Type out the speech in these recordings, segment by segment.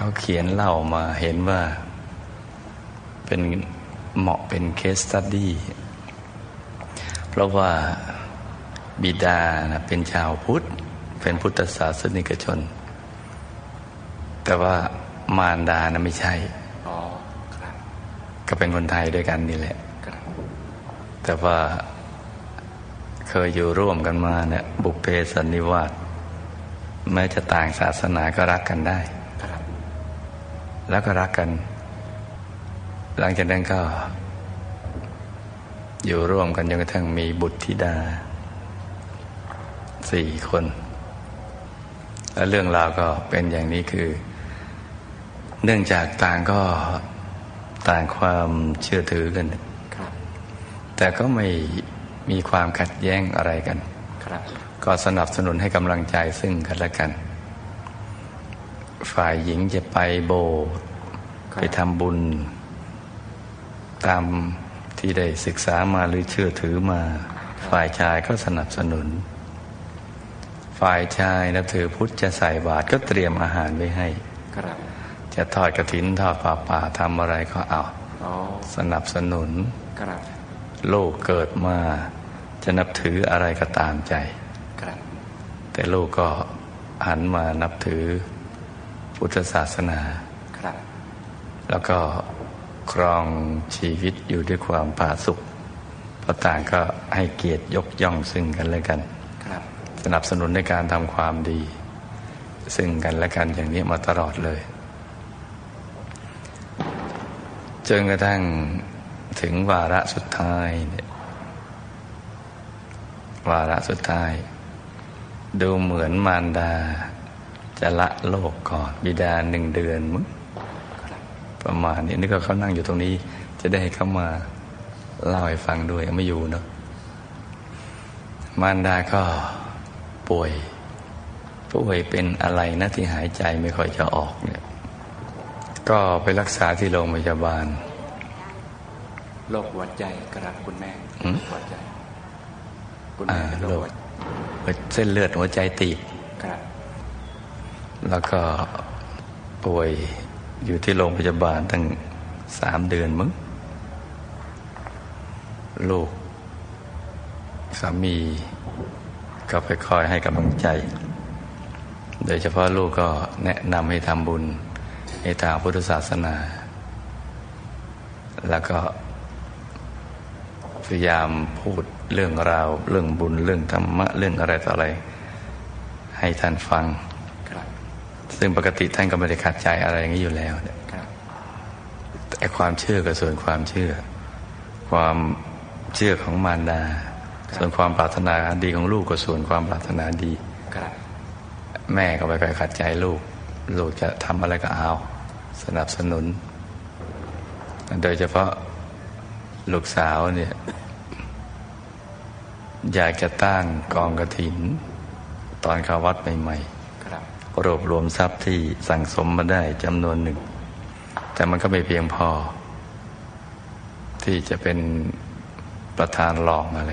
เขาเขียนเล่ามาเห็นว่า เป็นเหมาะเป็นเคสตัดดี้เพราะว่าบิดานะเป็นชาวพุทธ เป็นพุทธศาสนิกชน แต่ว่ามารดานะไม่ใช่ก็เป็นคนไทยด้วยกันนี่แหละ แต่ว่าเคยอยู่ร่วมกันมาเนี่ยบุพเพสันนิวาสแม้จะต่างศาสนาก็รักกันได้ แล้วก็รักกัน หลังจากนั้นก็ อยู่ร่วมกันจนกระทั่งมีบุตรธิดาสี่คน และเรื่องราวก็เป็นอย่างนี้คือ เนื่องจากต่างก็ต่างความเชื่อถือกัน แต่ก็ไม่มีความขัดแย้งอะไรกัน ก็สนับสนุนให้กำลังใจซึ่งกันและกัน ฝ่ายหญิงจะไปโบสถ์ไปทำบุญ ตามที่ได้ศึกษามาหรือเชื่อถือมา ฝ่ายชายก็สนับสนุน ฝ่ายชายนับถือพุทธจะใส่บาตรก็เตรียมอาหารไว้ให้จะทอดกระถินทอดป่าป่าทำอะไรก็เอาสนับสนุนโลกเกิดมาจะนับถืออะไรก็ตามใจ แต่ลูกก็หันมานับถือ พุทธศาสนาครับ แล้วก็ครองชีวิตอยู่ด้วยความผาสุกเพราะต่างก็ให้เกียรติยกย่องซึ่งกันและกันครับ สนับสนุนในการทำความดี ซึ่งกันและกันอย่างนี้มาตลอดเลยจนกระทั่งถึงวาระสุดท้ายเนี่ยวาระสุดท้าย ดูเหมือนมารดา จะละโลกก่อนบิดาหนึ่งเดือนมึงประมาณนี้นึกว่าเขานั่งอยู่ตรงนี้ จะได้ให้เขามาเล่าให้ฟังด้วยไม่อยู่เนาะมารดาก็ป่วยป่วยเป็นอะไรนะที่หายใจไม่ค่อยจะออกเนี่ยก็ไปรักษาที่โรงพยาบาลโรคหัวใจกระดับคุณแม่หัวใจคุณแม่โรคเส้นเลือดหัวใจตีบครับ แล้วก็ป่วยอยู่ที่โรงพยาบาลตั้งสามเดือนมึงลูก สามีก็ไปคอยให้กำลังใจ โดยเฉพาะลูกก็แนะนำให้ทำบุญในทางพุทธศาสนา แล้วก็พยายามพูดเรื่องราว เรื่องบุญเรื่องธรรมะ เรื่องอะไรต่ออะไร ให้ท่านฟัง ซึ่งปกติท่านก็ไม่ได้ขัดใจอะไรอย่างนี้อยู่แล้วแต่ความเชื่อกับส่วนความเชื่อ ความเชื่อของมารดา ส่วนความปรารถนาดีของลูกกับส่วนความปรารถนาดีแม่ก็ไปไปขัดใจลูก ลูกจะทำอะไรก็เอา สนับสนุน โดยเฉพาะลูกสาวเนี่ย อยากจะตั้งกองกระถิน ตอนเข้าวัดใหม่ ๆ รวบรวมทรัพย์ที่สั่งสมมาได้จำนวนหนึ่ง แต่มันก็ไม่เพียงพอ ที่จะเป็นประธานรองอะไร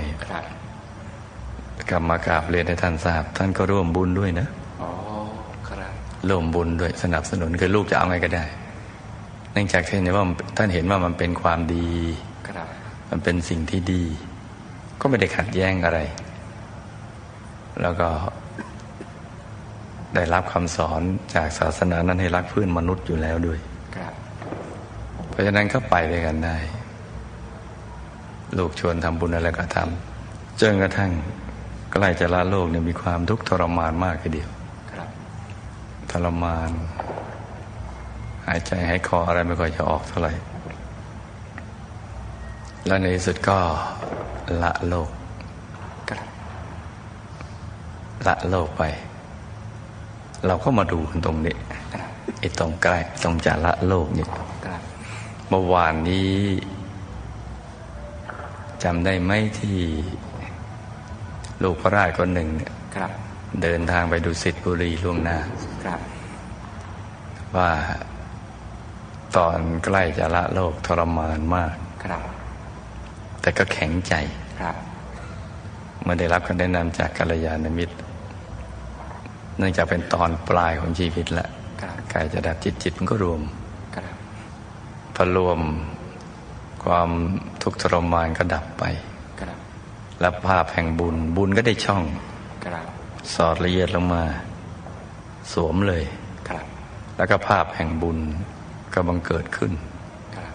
กรรมากราบเรียนให้ท่านทราบ ท่านก็ร่วมบุญด้วยนะร่วมบุญด้วยสนับสนุนคือลูกจะเอาไงก็ได้ เนื่องจากท่านเห็นว่าท่านเห็นว่ามันเป็นความดีมันเป็นสิ่งที่ดี ก็ไม่ได้ขัดแย้งอะไร แล้วก็ ได้รับคำสอนจากศาสนานั้นให้รักเพื่อนมนุษย์อยู่แล้วด้วย เพราะฉะนั้นก็ไปด้วยกันได้ ลูกชวนทำบุญอะไรก็ทำจนกระทั่งใกล้จะลาโลกเนี่ยมีความทุกข์ทรมานมากทีเดียวทรมาน หายใจหายคออะไรไม่ค่อยจะออกเท่าไหร่ แล้วในที่สุดก็ละโลกละโลกไป เราก็มาดูกันตรงนี้ไอ้ตรงใกล้ตรงจาระโลกนี่เมื่อวานนี้จำได้ไหมที่ลูกพระราชคนหนึ่งเนี่ยเดินทางไปดูสิทธิบุรีล่วงหน้าว่าตอนใกล้จะละโลกทรมานมาก แต่ก็แข็งใจ เมื่อได้รับคำแนะนำจากกัลยาณมิตร เนื่องจากเป็นตอนปลายของชีวิตแล้วครับกายจะดับจิตจิตมันก็รวมครับพอรวมความทุกข์ทรมานก็ดับไปครับแล้วภาพแห่งบุญบุญก็ได้ช่องครับสอดละเอียดลงมา สวมเลยครับแล้วก็ภาพแห่งบุญก็บังเกิดขึ้นครับ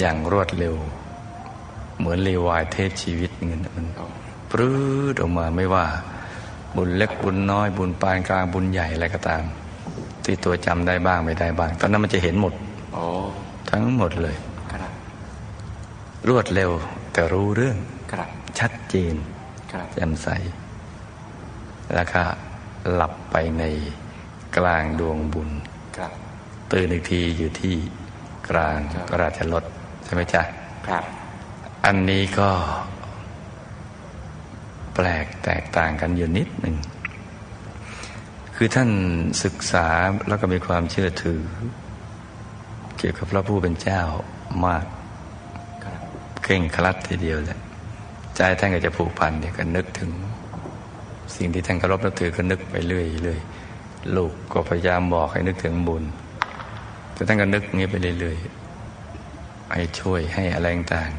อย่างรวดเร็ว เหมือนรีวายเทพชีวิตเงี้ยมันโอ้ปรื้ดออกมาไม่ว่า บุญเล็กบุญน้อยบุญปานกลางบุญใหญ่อะไรก็ตาม ที่ตัวจำได้บ้างไม่ได้บ้าง ตอนนั้นมันจะเห็นหมดโอ้ทั้งหมดเลยครับรวดเร็วแต่รู้เรื่องครับชัดเจนครับแจ่มใส แล้วก็หลับไปในกลางดวงบุญครับตื่นอีกทีอยู่ที่กลางครับราชรถใช่ไหมจ๊ะครับอันนี้ก็ แปลกแตกต่างกันอยู่นิดหนึ่ง คือท่านศึกษาแล้วก็มีความเชื่อถือ เกี่ยวกับพระผู้เป็นเจ้ามากเคร่งครัดทีเดียวแหละใจท่านก็จะผูกพันเดี๋ยวก็นึกถึง สิ่งที่ท่านเคารพนับถือก็นึกไปเรื่อยเรื่อยลูกก็พยายามบอกให้นึกถึงบุญ แต่ท่านก็นึกอย่างนี้ไปเรื่อยๆให้ช่วยให้อะไรต่าง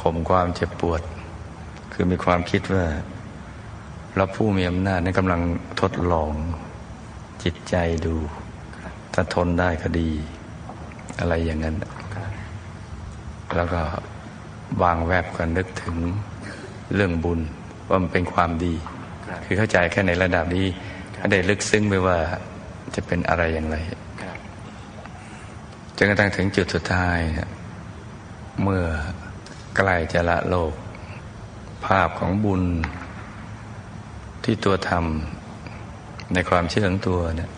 ข่มความเจ็บปวด คือมีความคิดว่าพระผู้มีอำนาจนั้นกำลังทดลองจิตใจดูถ้าทนได้ก็ดี อะไรอย่างนั้น แล้วก็วางแวบกันนึกถึงเรื่องบุญว่ามันเป็นความดี คือเข้าใจแค่ในระดับนี้ไม่ได้ลึกซึ้งไปว่าจะเป็นอะไรอย่างไรจนกระทั่งถึงจุดสุดท้าย เมื่อใกล้จะละโลก ภาพของบุญที่ตัวทำในความเชื่อของตัวเนี่ย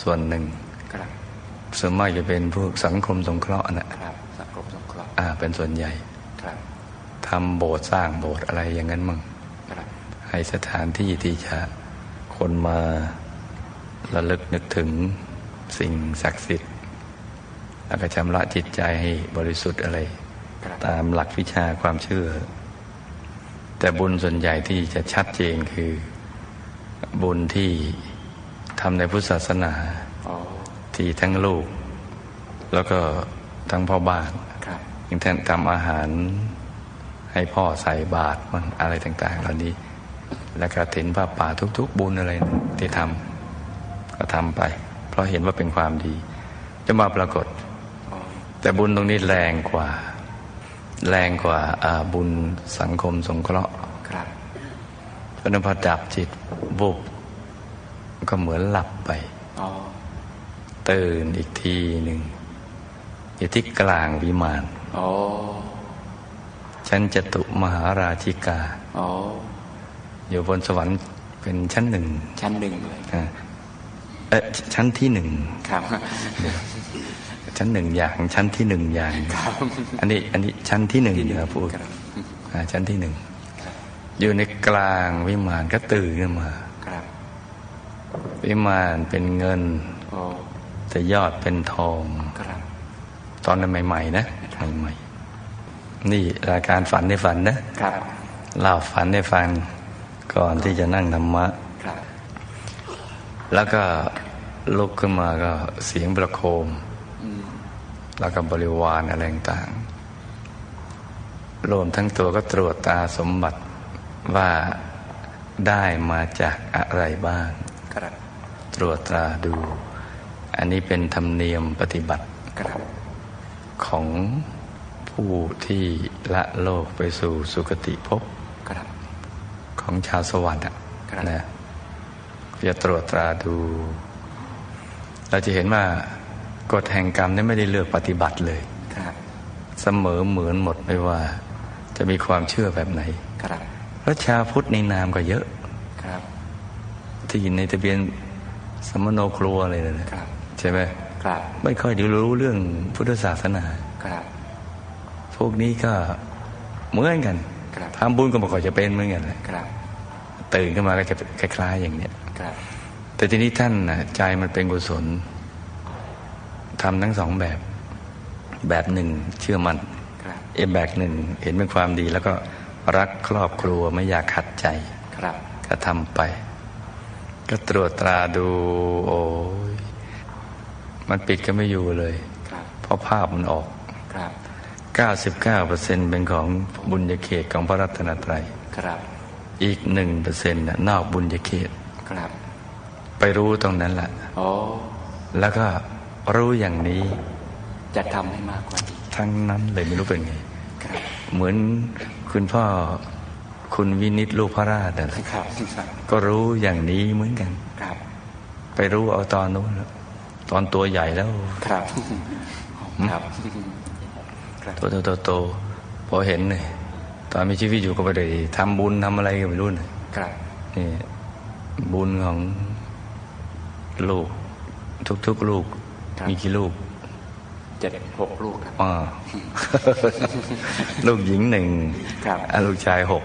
ส่วนหนึ่งครับส่วนมากจะเป็นพวกสังคมสงเคราะห์นะครับสังคมสงเคราะห์อ่าเป็นส่วนใหญ่ครับทำโบสถ์สร้างโบสถ์อะไรอย่างนั้นมั่งครับให้สถานที่ที่จะคนมาระลึกนึกถึงสิ่งศักดิ์สิทธิ์แล้วก็ชำระจิตใจให้บริสุทธิ์อะไรครับตามหลักวิชาความเชื่อ แต่บุญส่วนใหญ่ที่จะชัดเจนคือบุญที่ทำในพุทธศาสนาโอ้ที่ทั้งลูก แล้วก็ทั้งพ่อบ้านครับอย่างท่านทำอาหารให้พ่อใส่บาตรบ้างอะไรต่าง ๆ เหล่านี้ แล้วก็ถินผ้าป่าทุก ๆ บุญอะไรที่ทำก็ทำไป เพราะเห็นว่าเป็นความดี จะมาปรากฏโอ้แต่บุญตรงนี้แรงกว่า แรงกว่าอ่าบุญสังคมสงเคราะห์ครับเพราะนั้นพอดับจิตบุบก็เหมือนหลับไปโอ้ตื่นอีกทีหนึ่งอยู่ที่กลางวิมานโอ้ชั้นจตุมหาราชิกาโอ้อยู่บนสวรรค์เป็นชั้นหนึ่ง ชั้นหนึ่งเลยอ่าเออชั้นที่หนึ่งครับ ชั้นหนึ่งอย่าง ชั้นที่หนึ่งอย่างครับอันนี้อันนี้ชั้นที่หนึ่งนะพูดครับอ่าชั้นที่หนึ่งอยู่ในกลางวิมานก็ตื่นขึ้นมาครับวิมานเป็นเงินโอ้แต่ยอดเป็นทองครับตอนนั้นใหม่ ๆ นะใหม่ๆนี่รายการฝันในฝันนะครับเล่าฝันในฝันก่อนที่จะนั่งธรรมะครับแล้วก็ลุกขึ้นมาก็เสียงประโคมอืม แล้วก็บริวารอะไรต่างๆรวมทั้งตัวก็ตรวจตาสมบัติว่าได้มาจากอะไรบ้างครับตรวจตราดู อันนี้เป็นธรรมเนียมปฏิบัติครับของผู้ที่ละโลกไปสู่สุคติภพครับของชาวสวรรค์อะครับนะจะตรวจตราดู เราจะเห็นว่า กฎแห่งกรรมนี่ไม่ได้เลือกปฏิบัติเลยครับเสมอเหมือนหมดไม่ว่า จะมีความเชื่อแบบไหนครับแล้วชาวพุทธในนามก็เยอะครับที่ในทะเบียนสมโนครัวอะไรเลยนะครับใช่ไหมครับไม่ค่อยได้รู้เรื่องพุทธศาสนาครับพวกนี้ก็เหมือนกันครับทำบุญก็บอกว่าจะเป็นเหมือนกันแหละครับตื่นขึ้นมาก็จะคล้ายๆอย่างเนี้ยครับแต่ทีนี้ท่านน่ะใจมันเป็นกุศล ทำทั้งสองแบบ แบบหนึ่งเชื่อมัน่นครับเอกแบบหนึ่งเห็นเป็นความดี แล้วก็รักครอบครัวไม่อยากขัดใจครับก็ทำไป ก็ตรวจตราดู โอ้ยมันปิดก็ไม่อยู่เลยครับเพราะภาพมันออกครับ99%เป็นของบุญญาเขตของพระรัตนตรัยครับอีกหนึ่งเปอร์เซ็นต์นอกบุญญาเขตครับไปรู้ตรงนั้นแหละโอ้แล้วก็ รู้อย่างนี้ จะทำให้มากกว่านี้ทั้งนั้นเลยไม่รู้เป็นไงครับเหมือนคุณพ่อคุณวินิตลูกพระราชน่ะครับก็รู้อย่างนี้เหมือนกันครับไปรู้เอาตอนนู้นแล้วตอนตัวใหญ่แล้ว ครับครับตัวโตโตๆพอเห็นเลยตอนมีชีวิตอยู่ก็ไปได้ทำบุญทำอะไรก็ไม่รู้น่ะครับนี่บุญของลูกทุกๆลูกครับ มีกี่ลูกเจ็ดหกลูกครับอ่าลูกหญิงหนึ่งครับอะลูกชายหก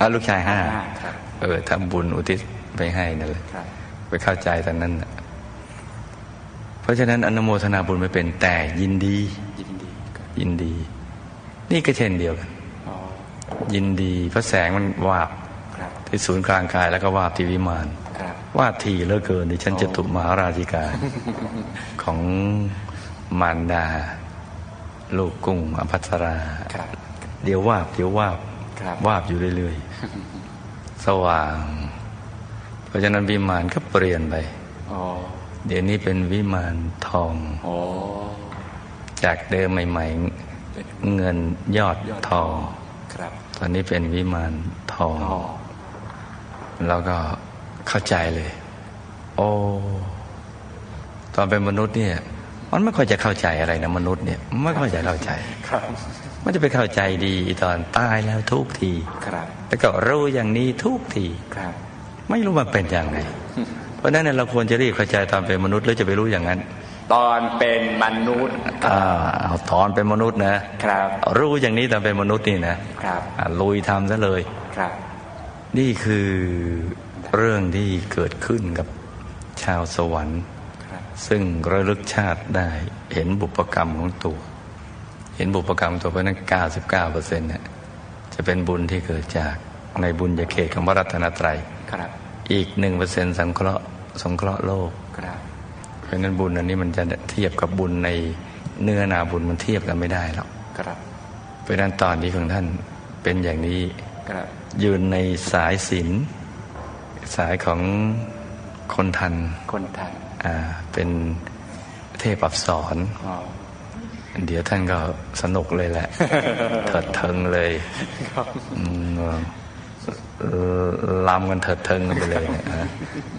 อะลูกชายห้าห้าครับเออทำบุญอุทิศไปให้นั่นแหละครับไปเข้าใจตอนนั้นน่ะเพราะฉะนั้นอนุโมทนาบุญไม่เป็นแต่ยินดี ยินดีครับยินดีนี่ก็เช่นเดียวกันอ๋อยินดี พระแสงมันวาบครับที่ศูนย์กลางกายแล้วก็วาบที่วิมานครับ วาดทีเหลือเกินดิฉันจะตุมหาราธิกาของมารดา ลูกกุ้งอภัสราครับเดี๋ยววาบเดี๋ยววาบครับวาบอยู่เรื่อยๆ สว่าง เพราะฉะนั้นวิมานก็เปลี่ยนไปอ๋อเดี๋ยวนี้เป็นวิมานทองโอ้จากเดิมใหม่เป็นๆเงินยอดทองครับตอนนี้เป็นวิมานทองอ๋อแล้วก็ เข้าใจเลย โอ้ตอนเป็นมนุษย์เนี่ย มันไม่ค่อยจะเข้าใจอะไรนะมนุษย์เนี่ยไม่ค่อยจะเข้าใจครับมันจะไปเข้าใจดีตอนตายแล้วทุกทีครับแล้วก็รู้อย่างนี้ทุกทีครับ ไม่รู้มันเป็นอย่างไง เพราะฉะนั้นเนยเราควรจะรีบเข้าใจตอนเป็นมนุษย์แล้วจะไปรู้อย่างนั้น ตอนเป็นมนุษย์อ่าเอาตอนเป็นมนุษย์นะครับ รู้อย่างนี้ตอนเป็นมนุษย์นี่นะครับอ่าลุยทำซะเลยครับ นี่คือ เรื่องที่เกิดขึ้นกับชาวสวรรค์ครับซึ่งระลึกชาติได้เห็นบุพกรรมของตัว เห็นบุพกรรมตัวเพราะฉะนั้น99เปอร์เซ็นต์เนี่ยจะเป็นบุญที่เกิดจากในบุญญาเขตของพระรัตนตรัยครับอีกหนึ่งเปอร์เซ็นต์สังเคราะห์สงเคราะห์โลกครับเพราะฉะนั้นบุญอันนี้มันจะเทียบกับบุญในเนื้อนาบุญมันเทียบกันไม่ได้หรอกครับเพราะฉะนั้นตอนนี้ของท่านเป็นอย่างนี้ครับยืนในสายศีล สายของคนทันคนทันอ่าเป็นเทพอับสรอ๋อเดี๋ยวท่านก็สนุกเลยแหละเถิดเทิงเลยอืมเอ่อลำกันเถิดเทิงกันไปเลยนะฮะ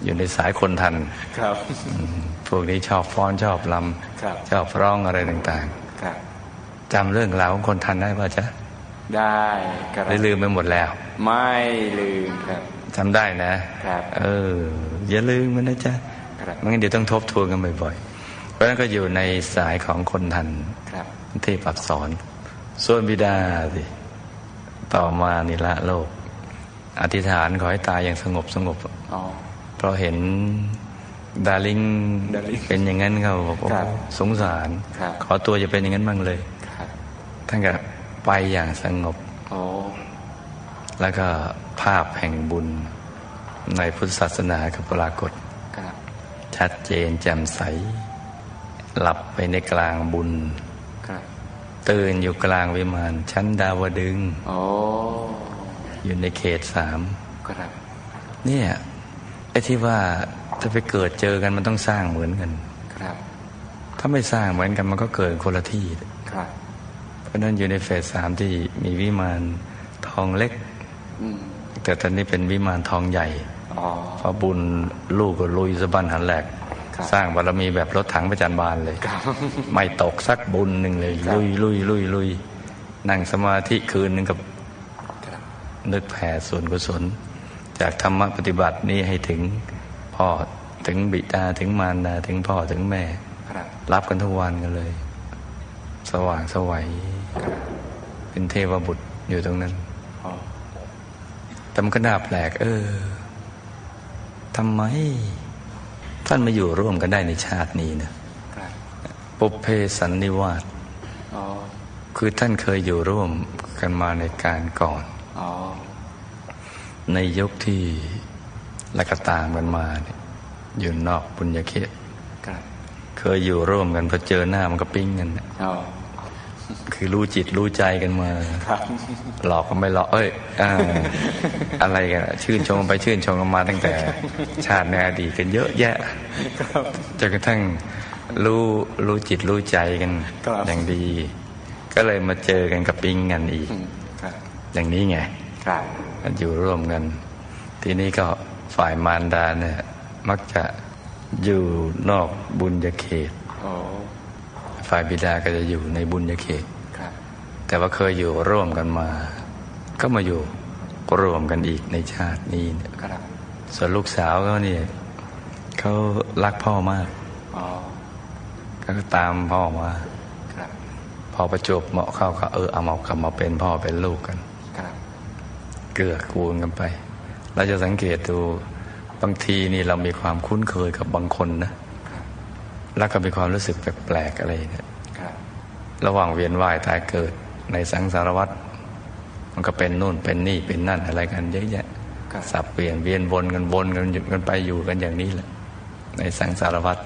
อยู่ในสายคนทันครับอืมพวกนี้ชอบฟ้อนชอบลครับำชอบร้องอะไรต่างครับๆจำเรื่องราวของคนทันได้ป่ะจ๊ะได้ครับหรือลืมไปหมดแล้ว ไม่ลืมครับ จำได้นะครับเออ อย่าลืมมันนะจ๊ะครับไม่งั้นเดี๋ยวต้องทบทวนกันบ่อยๆ เพราะฉะนั้นก็อยู่ในสายของคนทันครับเทพอักษร ส่วนบิดาสิต่อมานิละโลก อธิษฐานขอให้ตายอย่างสงบสงบอ๋อเพราะเห็นดาริงดาริงเป็นอย่างนั้นเขาบอกโอ้ครับสงสารครับขอตัวจะเป็นอย่างนั้นบ้างเลยครับท่านก็ไปอย่างสงบโอ้ แล้วก็ภาพแห่งบุญในพุทธศาสนาก็ปรากฏครับชัดเจนแจ่มใส หลับไปในกลางบุญครับตื่นอยู่กลางวิมานชั้นดาวดึงส์โอ้อยู่ในเขตสามครับเนี่ยไอ้ที่ว่าถ้าไปเกิดเจอกันมันต้องสร้างเหมือนกันครับถ้าไม่สร้างเหมือนกันมันก็เกิดคนละที่ครับเพราะฉะนั้นอยู่ในเฟสสามที่มีวิมานทองเล็กอืม แต่ตอนนี้เป็นวิมานทองใหญ่อ๋อเพราะบุญลูกก็ลุยสะบันหันแหลกครับสร้างบารมีแบบรถถังประจันบานเลยครับไม่ตกสักบุญหนึ่งเลยครับลุยลุยลุยลุยนั่งสมาธิคืนหนึ่งกับครับนึกแผ่ส่วนกุศล จากธรรมปฏิบัตินี้ให้ถึงพ่อถึงบิดาถึงมารดาถึงพ่อถึงแม่ครับรับกันทุกวันกันเลย สว่างสวัยเป็นเทวบุตรอยู่ตรงนั้นอ๋อ แต่มันก็น่าแปลก เออทำไม ท่านมาอยู่ร่วมกันได้ในชาตินี้นะครับปุเพสันนิวาสอ๋อคือท่านเคยอยู่ร่วมกันมาในการก่อนอ๋อในยุคที่ละกตามกันมาเนี่ยอยู่นอกบุญญาเขตครับเคยอยู่ร่วมกันพอเจอหน้ามันก็ปิ้งกันน่ะอ๋อ คือรู้จิตรู้ใจกันมาครับหลอกก็ไม่หลอกเอ้ยอ่าอะไรกันอะชื่นชมไปชื่นชมกันมาตั้งแต่ ชาติในอดีตกันเยอะแยะจนกระทั่งรู้รู้จิตรู้ใจกันครับอย่างดี ก็เลยมาเจอกันกับปิ้งกันอีกอืมครับอย่างนี้ไงครับมันอยู่ร่วมกัน ทีนี้ก็ฝ่ายมารดาเนี่ย มักจะอยู่นอกบุญญาเขตโอ้ ฝ่ายบิดาก็จะอยู่ในบุญญาเขตครับแต่ว่าเคยอยู่ร่วมกันมา ก็มาอยู่รวมกันอีกในชาตินี้เนี่ยครับส่วนลูกสาวเขาเนี่ยเขารักพ่อมากอ๋อเขาก็ตามพ่อมาครับพอประจวบเหมาะเข้าก็เออเอามากลับมาเป็นพ่อเป็นลูกกันครับเกื้อกูลกันไป เราจะสังเกตดูบางทีนี่เรามีความคุ้นเคยกับบางคนนะ แล้วก็มีความรู้สึกแปลกๆอะไรเนี่ยครับระหว่างเวียนว่ายตายเกิดในสังสารวัฏมันก็เป็นนู่นเป็นนี่เป็นนั่นอะไรกันเยอะแยะครับสับเปลี่ยนเวียนวนกันวนกันอยู่กันไปอยู่กันอย่างนี้แหละ ในสังสารวัฏ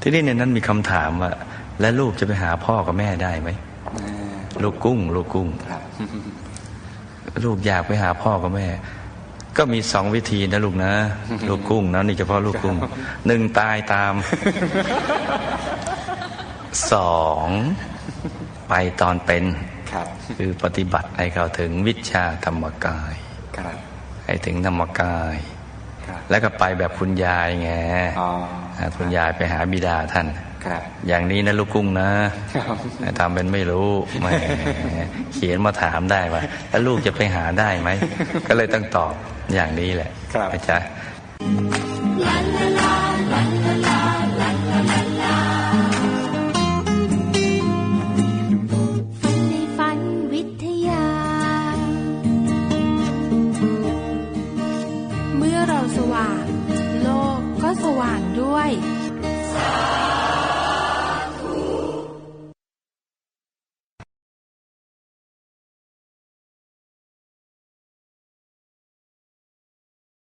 ที่นี่ในนั้นมีคำถามว่า และลูกจะไปหาพ่อกับแม่ได้ไหมเอ่อลูกกุ้ง ลูกกุ้งครับลูกอยากไปหาพ่อกับแม่ ก็มีสองวิธีนะลูกนะ ลูกกุ้งนะนี่เฉพาะลูกกุ้งหนึ่งตายตามสองไปตอนเป็นครับคือปฏิบัติให้เข้าถึงวิชาธรรมกายครับให้ถึงธรรมกายครับแล้วก็ไปแบบคุณยายไงอ๋ออ่าคุณยายไปหาบิดาท่าน ครับ อย่างนี้นะลูกกุ้งนะครับทำเป็นไม่รู้แหมเขียนมาถามได้ว่าแล้วลูกจะไปหาได้ไหม ก็เลยต้องตอบอย่างนี้แหละครับนะจ๊ะฝัน